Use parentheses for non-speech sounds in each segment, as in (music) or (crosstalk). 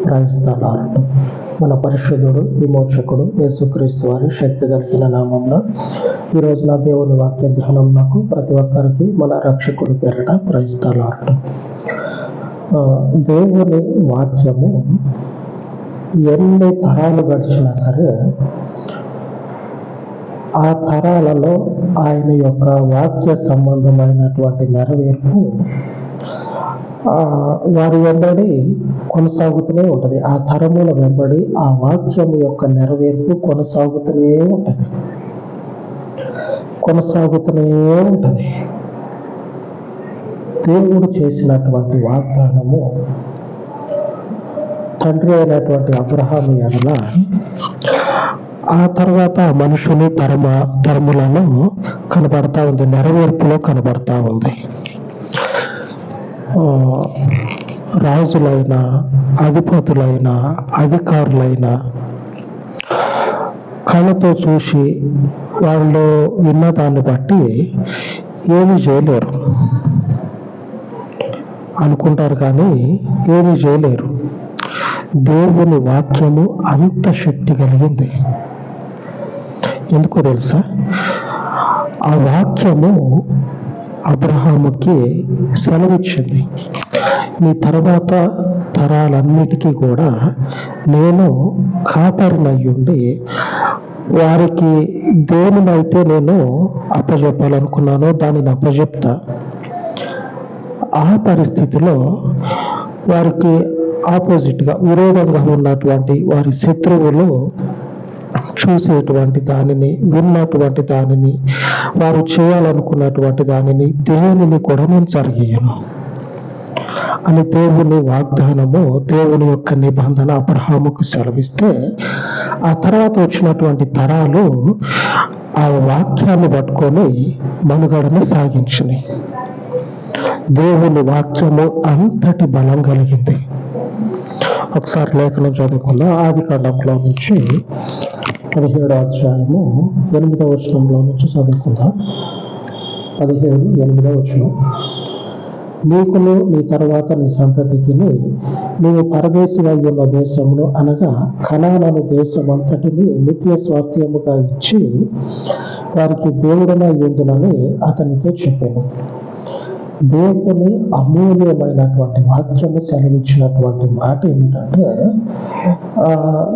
క్రైస్తలార్డు మన పరిశుద్ధుడు విమోచకుడు యేసుక్రీస్తు వారి శక్తి కలిగిన నామంలో ఈరోజు నా దేవుని వాక్య ధ్యానం నాకు ప్రతి ఒక్కరికి మన రక్షకుడి పేరిట క్రైస్తలార్డు దేవుని వాక్యము ఎన్ని తరాలు గడిచినా సరే ఆ తరాలలో ఆయన యొక్క వాక్య సంబంధమైనటువంటి నెరవేర్పు వారి వెంబడి కొనసాగుతూనే ఉంటుంది. ఆ తరముల వెంబడి ఆ వాక్యము యొక్క నెరవేర్పు కొనసాగుతూనే ఉంటుంది. కొనసాగుతూనే ఉంటుంది. దేవుడు చేసినటువంటి వాగ్దానము తండ్రి అయినటువంటి అబ్రహామి ఎడల ఆ తర్వాత మనుషుని తరమ తరములను కనబడతా ఉంది నెరవేర్పులో కనబడతా ఉంది. రాజులైన అధిపతులైన అధికారులైన కళ్ళతో చూసి వాళ్ళు విన్న దాన్ని బట్టి ఏమి చేయలేరు. అనుకుంటారు కానీ ఏమి చేయలేరు. దేవుని వాక్యము అంత శక్తి కలిగింది. ఎందుకో తెలుసా? ఆ వాక్యము అబ్రహాముకి సెలవిచ్చింది. నీ తర్వాత తరాలన్నిటికీ కూడా నేను కాపరినయ్యుండి వారికి దేనినైతే నేను అప్పజెప్పాలనుకున్నానో దానిని అప్పజెప్తా. ఆ పరిస్థితిలో వారికి ఆపోజిట్గా విరోధంగా ఉన్నటువంటి వారి శత్రువులు చూసేటువంటి దానిని విన్నటువంటి దానిని వారు చేయాలనుకున్నటువంటి దానిని దేవుని కూడా నేను జరిగేయను. అని దేవుని వాగ్దానము దేవుని యొక్క నిబంధన అబ్రహాముకు సెలవిస్తే ఆ తర్వాత వచ్చినటువంటి తరాలు ఆ వాక్యాన్ని పట్టుకొని మనుగడను సాగించినాయి దేవుని వాక్యము అంతటి బలం కలిగింది. ఒకసారి లేఖనం చదువుకుందాం. ఆది కాండంలో నుంచి పదిహేడు అధ్యాయము ఎనిమిదవ వచనంలో నుంచి చదువుకుందాం. పదిహేడు ఎనిమిదో వచనం. నీకును నీ తర్వాత నీ సంతతికి నీవు పరదేశిగా ఉన్న దేశమును అనగా కణాలను దేశమంతటిని నిత్య స్వాస్థ్యముగా ఇచ్చి వారికి దేవుడన ఉండునని అతనితో చెప్పాను. దేవుని అమూల్యమైనటువంటి వాక్యము సెలవిచ్చినటువంటి మాట ఏమిటంటే ఆ,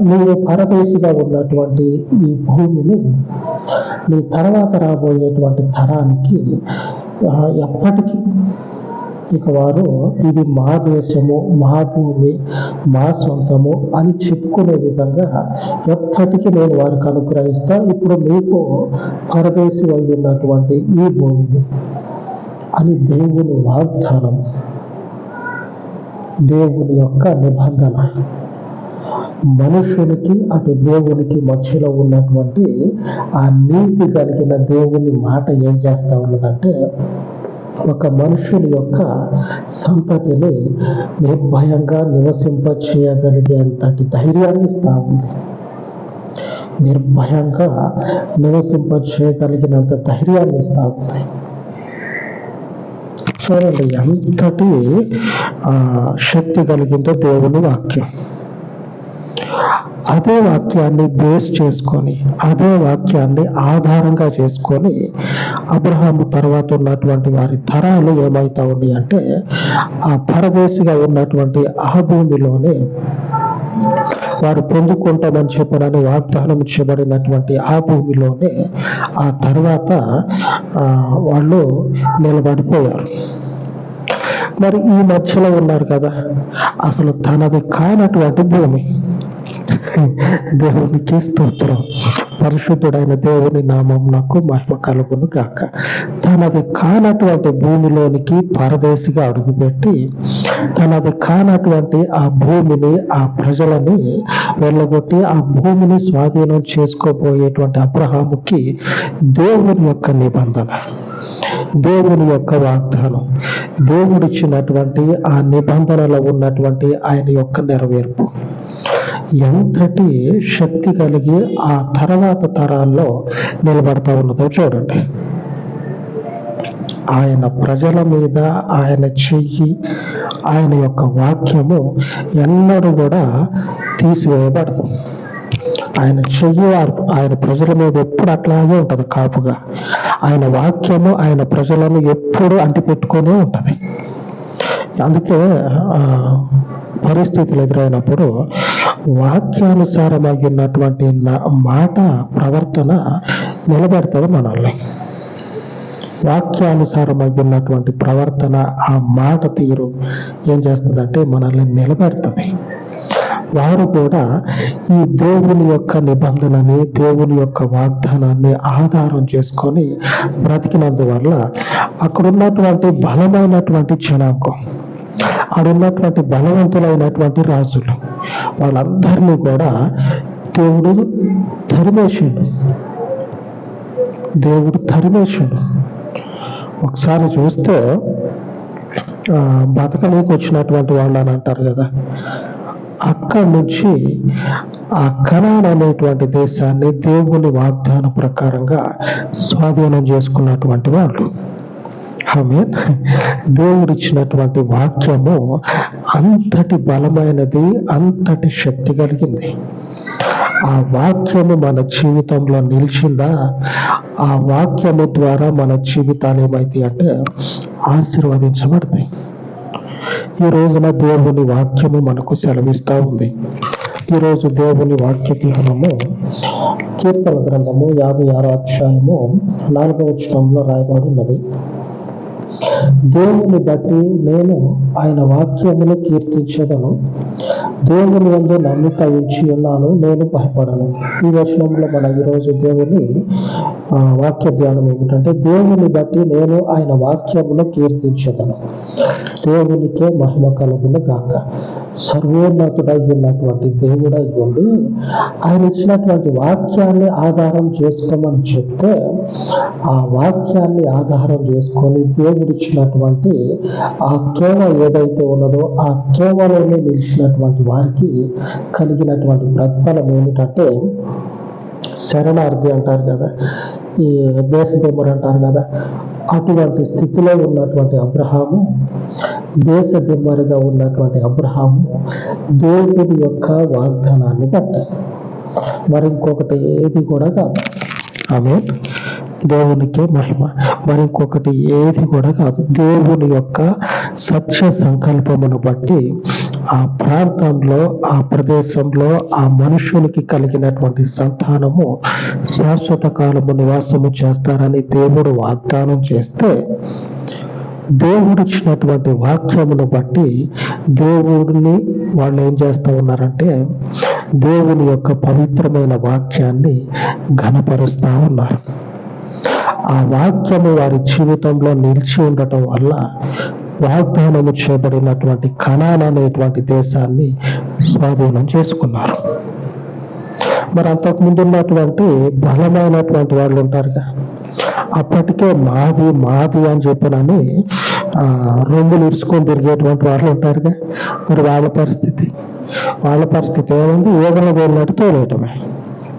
నీవు పరదేశిగా ఉన్నటువంటి ఈ భూమిని నీ తర్వాత రాబోయేటువంటి తరానికి ఎప్పటికీ ఇక వారు ఇది మా దేశము మా భూమి మా సొంతము అని చెప్పుకునే విధంగా ఎప్పటికీ నేను వారికి అనుగ్రహిస్తా. ఇప్పుడు మీకు పరదేశి అయి ఉన్నటువంటి ఈ భూమిని అని దేవుని వాగ్దానం. దేవుని యొక్క నిబంధన. మనుషులకి అటు దేవునికి మధ్యలో ఉన్నటువంటి ఆ నీతి కలిగిన దేవుని మాట ఏం చేస్తా ఉన్నదంటే ఒక మనుషుని యొక్క సంతతిని నిర్భయంగా నివసింప చేయగలిగేంతటి ధైర్యాన్ని ఇస్తా ఉంది. నిర్భయంగా నివసింప చేయగలిగినంత ధైర్యాన్ని ఇస్తా ఉంది. చూడండి ఎంతటి శక్తి కలిగిందో దేవుని వాక్యం. అదే వాక్యాన్ని బేస్ చేసుకొని అదే వాక్యాన్ని ఆధారంగా చేసుకొని అబ్రహాము తర్వాత ఉన్నటువంటి వారి తరాలు ఏమవుతా ఉన్నాయి అంటే ఆ పరదేశిగా ఉన్నటువంటి ఆ భూమిలోనే వారు పొందుకుంటామని చెప్పనని వాగ్దానం చేయబడినటువంటి ఆ భూమిలోనే ఆ తర్వాత ఆ, వాళ్ళు నిలబడిపోయారు. మరి ఈ మధ్యలో ఉన్నారు కదా అసలు తనది కానటువంటి భూమి. (laughs) దేవునికి స్తోత్రం. పరిశుద్ధుడైన దేవుని నామం నాకు మహిమ కలుగును గాక. తనది కానటువంటి భూమిలోనికి పరదేశిగా అడుగుపెట్టి తనది కానటువంటి ఆ భూమిని ఆ ప్రజలని వెళ్ళగొట్టి ఆ భూమిని స్వాధీనం చేసుకోబోయేటువంటి అబ్రహాముకి దేవుని యొక్క నిబంధన దేవుని యొక్క వాగ్దానం దేవుడిచ్చినటువంటి ఆ నిబంధనలో ఉన్నటువంటి ఆయన యొక్క నెరవేర్పు. ఎంతటి శక్తి కలిగి ఆ తర్వాత తరాల్లో నిలబడతా ఉన్నదో చూడండి. ఆయన ప్రజల మీద ఆయన చెయ్యి ఆయన యొక్క వాక్యము ఎన్నడూ కూడా తీసివేయబడదు. ఆయన చెయ్యి ఆయన ప్రజల మీద ఎప్పుడు అట్లాగే ఉంటుంది కాపుగా. ఆయన వాక్యము ఆయన ప్రజలను ఎప్పుడు అంటిపెట్టుకొని ఉంటుంది. అందుకే పరిస్థితులు ఎదురైనప్పుడు వాక్యానుసారమైనటువంటి మాట ప్రవర్తన నిలబెడుతుంది మనల్ని. వాక్యానుసారమైనటువంటి ప్రవర్తన ఆ మాట తీరు ఏం చేస్తుందంటే మనల్ని నిలబెడుతుంది. వారు కూడా ఈ దేవుని యొక్క నిబంధనని దేవుని యొక్క వాగ్దానాన్ని ఆధారం చేసుకొని బ్రతికినందువల్ల అక్కడ ఉన్నటువంటి బలమైనటువంటి జనాంగం అక్కడ ఉన్నటువంటి బలవంతులైనటువంటి రాజులు. వాళ్ళందరినీ కూడా దేవుడు ధర్మేశుడు దేవుడు ధర్మేశుడు ఒకసారి చూస్తే ఆ, బతకనీకి వచ్చినటువంటి వాళ్ళు అని అంటారు కదా. అక్కడి నుంచి ఆ కనాన్ అనేటువంటి దేశాన్ని దేవుని వాగ్దాన ప్రకారంగా స్వాధీనం చేసుకున్నటువంటి వాళ్ళు. ఆమె దేవుడు ఇచ్చినటువంటి వాక్యము అంతటి బలమైనది అంతటి శక్తి కలిగింది. ఆ వాక్యము మన జీవితంలో నిలిచిందా? ఆ వాక్యము ద్వారా మన జీవితాలు ఏమైతాయి అంటే ఆశీర్వదించబడతాయి. ఈ రోజున దేవుని వాక్యము మనకు సెలవిస్తా ఉంది. ఈ రోజు దేవుని వాక్య ధ్యానము కీర్తన గ్రంథము యాభై ఆరో అధ్యాయము నాలుగవ వచనంలో రాయబడి ఉన్నది. దేవుని బట్టి నేను ఆయన వాక్యమును కీర్తించదను. దేవుని ఎందు నమ్మిక ఇచ్చి ఉన్నాను నేను భయపడను. ఈ వచనంలో మన ఈరోజు దేవుని వాక్య ధ్యానం ఏమిటంటే దేవుని బట్టి నేను ఆయన వాక్యమును కీర్తించదను. దేవునికే మహిమ కలుగును గాక. సర్వోన్నతుడై ఉన్నటువంటి దేవుడై ఉండి ఆయన ఇచ్చినటువంటి వాక్యాన్ని ఆధారం చేసుకోమని చెప్తే ఆ వాక్యాన్ని ఆధారం చేసుకొని దేవుడు ఇచ్చినటువంటి ఆ కేవ ఏదైతే ఉన్నదో ఆ కేవలంలో నిలిచినటువంటి వారికి కలిగినటువంటి ప్రతిఫలం ఏమిటంటే శరణార్థి అంటారు కదా. ఈ దేశదేముడు అంటారు కదా అటువంటి స్థితిలో ఉన్నటువంటి అబ్రహాము దేశ దిమ్మరిగా ఉన్నటువంటి అబ్రహాము దేవుడి యొక్క వాగ్దానాన్ని బట్టి మరి ఇంకొకటి ఏది కూడా కాదు. ఆమె దేవునికే మహిమ. మరి ఇంకొకటి ఏది కూడా కాదు. దేవుని యొక్క సత్య సంకల్పమును బట్టి ఆ ప్రాంతంలో ఆ ప్రదేశంలో ఆ మనుషునికి కలిగినటువంటి సంతానము శాశ్వత కాలము నివాసము చేస్తారని దేవుడు వాగ్దానం చేస్తే దేవుడు ఇచ్చినటువంటి వాక్యమును బట్టి దేవుడిని వాళ్ళు ఏం చేస్తూ ఉన్నారంటే దేవుని యొక్క పవిత్రమైన వాక్యాన్ని ఘనపరుస్తూ ఉన్నారు. ఆ వాక్యము వారి జీవితంలో నిలిచి ఉండటం వల్ల వాగ్దానము చేయబడినటువంటి కణాన్ అనేటువంటి దేశాన్ని స్వాధీనం చేసుకున్నారు. మరి అంతకుముందు ఉన్నటువంటి బలమైనటువంటి వాళ్ళు ఉంటారుగా. అప్పటికే మాది మాది అని చెప్పినని ఆ, రొమ్ములు ఇరుచుకొని తిరిగేటువంటి వాళ్ళు ఉంటారుగా. మరి వాళ్ళ పరిస్థితి? వాళ్ళ పరిస్థితి ఏముంది? ఏదైనా వెళ్ళినట్టు తోలేయటమే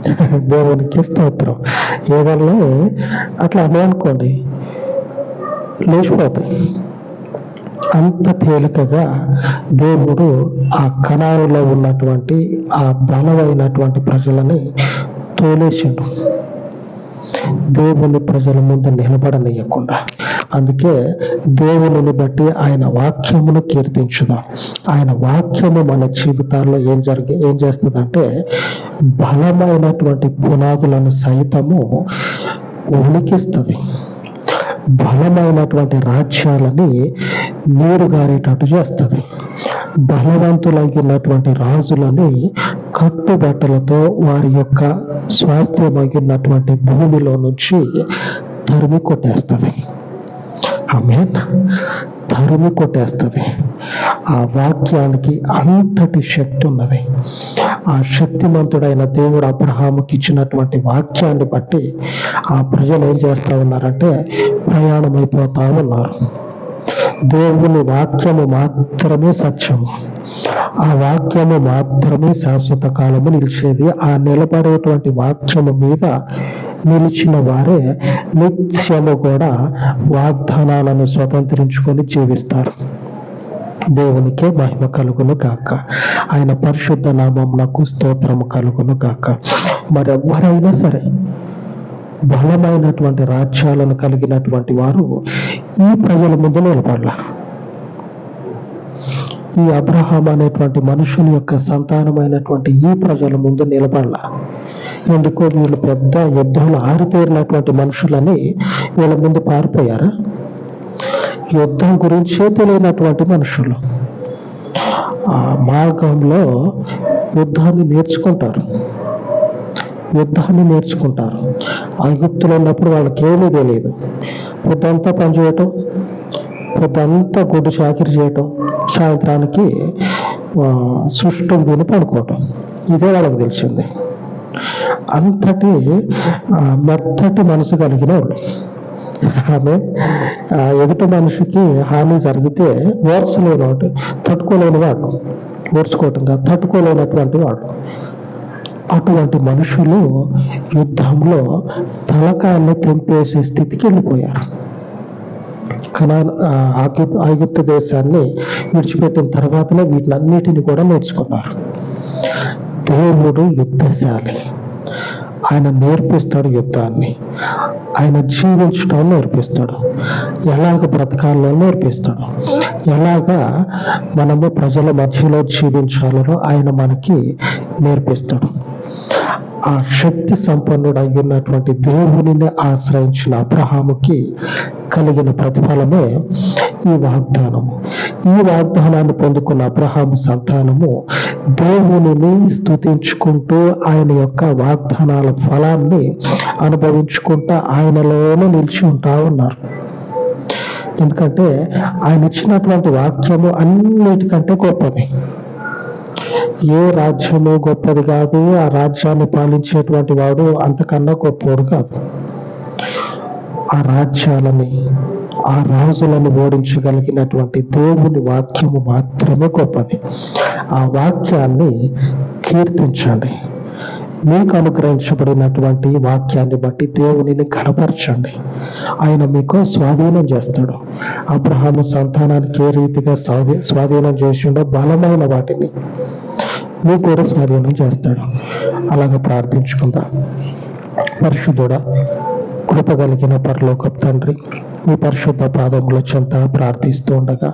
(laughs) దేవునికి స్తోత్రం. ఏదైనా అట్లా అనుకోండి లేచిపోతాయి. అంత తేలికగా దేవుడు ఆ కణాలలో ఉన్నటువంటి ఆ బలమైనటువంటి ప్రజలని తోలేసిండు. దేవుని ప్రజల ముందు నిలబడనియకుండా. అందుకే దేవుని బట్టి ఆయన వాక్యమును కీర్తించుదాం. ఆయన వాక్యము మన జీవితాల్లో ఏం జరిగి ఏం చేస్తుందంటే బలమైనటువంటి పునాదులను సైతము ఉనికిస్తుంది బలమైనటువంటి రాజ్యాలని నీరు గారేటట్టు చేస్తుంది. బలవంతులైనటువంటి రాజులని కట్టుబట్టలతో వారి యొక్క స్వాస్థ్యమైనటువంటి భూమిలో నుంచి తరిమి కొట్టేస్తుంది. ఆమెన్. తరిమి కొట్టేస్తుంది. ఆ వాక్యానికి అంతటి శక్తి ఉన్నది. ఆ శక్తిమంతుడైన దేవుడు అబ్రహాముకి ఇచ్చినటువంటి వాక్యాన్ని బట్టి ఆ ప్రజలు ఏం చేస్తా ఉన్నారంటే ప్రయాణం అయిపోతా ఉన్నారు. దేవుని వాక్యము మాత్రమే సత్యము. ఆ వాక్యము మాత్రమే శాశ్వత కాలము నిలిచేది. ఆ నిలబడేటువంటి వాక్యము మీద నిలిచిన వారే నిత్యము కూడా వాగ్దానాలను స్వతంత్రించుకొని జీవిస్తారు. దేవునికే మహిమ కలుగును గాక. ఆయన పరిశుద్ధ నామం నాకు స్తోత్రము కలుగును గాక. మరెవ్వరైనా సరే బలమైనటువంటి రాజ్యాలను కలిగినటువంటి వారు ఈ ప్రజల ముందు నిలబడాల ఈ అబ్రహాం అనేటువంటి మనుషుని యొక్క సంతానమైనటువంటి ఈ ప్రజల ముందు నిలబడాల. ఎందుకో? వీళ్ళు పెద్ద యుద్ధంలో ఆరితేరినటువంటి మనుషులని వీళ్ళ ముందు పారిపోయారా? యుద్ధం గురించే తెలియనటువంటి మనుషులు. ఆ మార్గంలో యుద్ధాన్ని నేర్చుకుంటారు. యుద్ధాన్ని నేర్చుకుంటారు. ఐగుప్తులు ఉన్నప్పుడు వాళ్ళకి ఏమీ తెలియదు. పొద్దంతా పని చేయటం పొద్దంతా గుడ్డు చాకిరి చేయటం సాయంత్రానికి ఆ, సుష్టం తిని పడుకోవటం. ఇదే వాళ్ళకి తెలిసింది. అంతటి మెత్తటి మనసు కలిగిన వాళ్ళు. ఆమె ఎదుటి మనిషికి హాని జరిగితే ఓర్చలేని వాడు తట్టుకోలేని వాడు ఓర్చుకోవటం కాదు తట్టుకోలేనటువంటి వాడు. అటువంటి మనుషులు యుద్ధంలో తలకాన్ని తెంపేసే స్థితికి వెళ్ళిపోయారు. కనా ఆగిప్త దేశాన్ని విడిచిపెట్టిన తర్వాతనే వీటినన్నిటిని కూడా నేర్చుకున్నారు. దేవుడు యుద్ధశాలి. ఆయన నేర్పిస్తాడు యుద్ధాన్ని. ఆయన జీవించడం నేర్పిస్తాడు. ఎలాగ బ్రతకాలలో నేర్పిస్తాడు. ఎలాగా మనము ప్రజల మధ్యలో జీవించాలనో ఆయన మనకి నేర్పిస్తాడు. ఆ శక్తి సంపన్నుడు ఉన్నటువంటి దేవునిని ఆశ్రయించిన అబ్రహాముకి కలిగిన ప్రతిఫలమే ఈ వాగ్దానము ఈ వాగ్దానాన్ని పొందుకున్న అబ్రహాము సంతానము దేవునిని స్థుతించుకుంటూ ఆయన యొక్క వాగ్దానాల ఫలాన్ని అనుభవించుకుంటూ ఆయనలోనే నిలిచి ఉంటా ఉన్నారు. ఎందుకంటే ఆయన ఇచ్చినటువంటి వాక్యము అన్నిటికంటే గొప్పది. ఏ రాజ్యము గొప్పది కాదు ఆ రాజ్యాన్ని పాలించేటువంటి వాడు అంతకన్నా గొప్పవాడు కాదు. ఆ రాజ్యాలని ఆ రాజులను ఓడించగలిగినటువంటి దేవుని వాక్యము మాత్రమే గొప్పది. ఆ వాక్యాన్ని కీర్తించండి మీకు అనుగ్రహించబడినటువంటి వాక్యాన్ని బట్టి దేవునిని కనపరచండి ఆయన మీకు స్వాధీనం చేస్తాడు. అబ్రహాము సంతానానికి ఏ రీతిగా స్వాధీ స్వాధీనం చేసిండో బలమైన వాటిని మీకు కూడా స్వాధీనం చేస్తాడు. అలాగే ప్రార్థించుకుందాం. పరిశుద్ధుడా కృప కలిగిన పరలోకపు తండ్రి మీ పరిశుద్ధ పాదముల చెంత ప్రార్థిస్తూ ఉండగా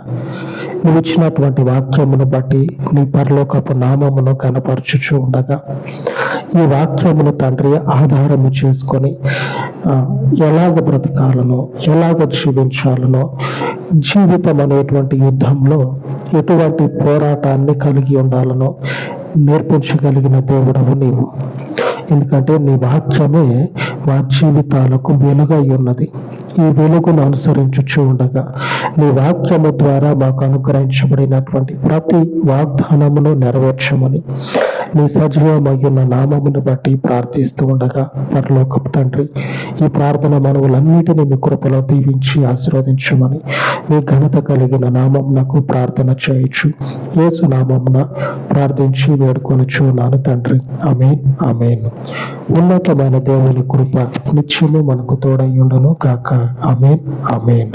నువ్వు ఇచ్చినటువంటి వాక్యమును బట్టి నీ పరలోకపు నామమును కనపరచుచూ ఉండగా ఈ వాక్యమును తండ్రి ఆధారము చేసుకొని ఎలాగ బ్రతకాలనో ఎలాగ జీవించాలనో జీవితం అనేటువంటి యుద్ధంలో ఎటువంటి పోరాటాన్ని కలిగి ఉండాలనో నేర్పించగలిగిన దేవుడవు నీవు. ఎందుకంటే నీ వాక్యమే మా జీవితాలకు వెలుగై ఉన్నది. ఈ వెలుగును అనుసరించుచు ఉండగా నీ వాక్యము ద్వారా మాకు అనుగ్రహించబడినటువంటి ప్రతి వాగ్దానమును నెరవేర్చమని నీ సజీవమయ్యున్న నామమును బట్టి ప్రార్థిస్తూ ఉండగా పరలోకపు తండ్రి ఈ ప్రార్థన మనవులన్నిటినీ మీ కృపలో దీవించి ఆశీర్వదించమని మీ ఘనత కలిగిన నామం నాకు ప్రార్థన చేయొచ్చు యేసు నామమున ప్రార్థించి వేడుకొనుచు నాను తండ్రి. అమేన్ అమేన్ ఉన్నతమైన దేవుని కృప నిత్యము మనకు తోడయ్యుండను కాక അമീൻ അമീൻ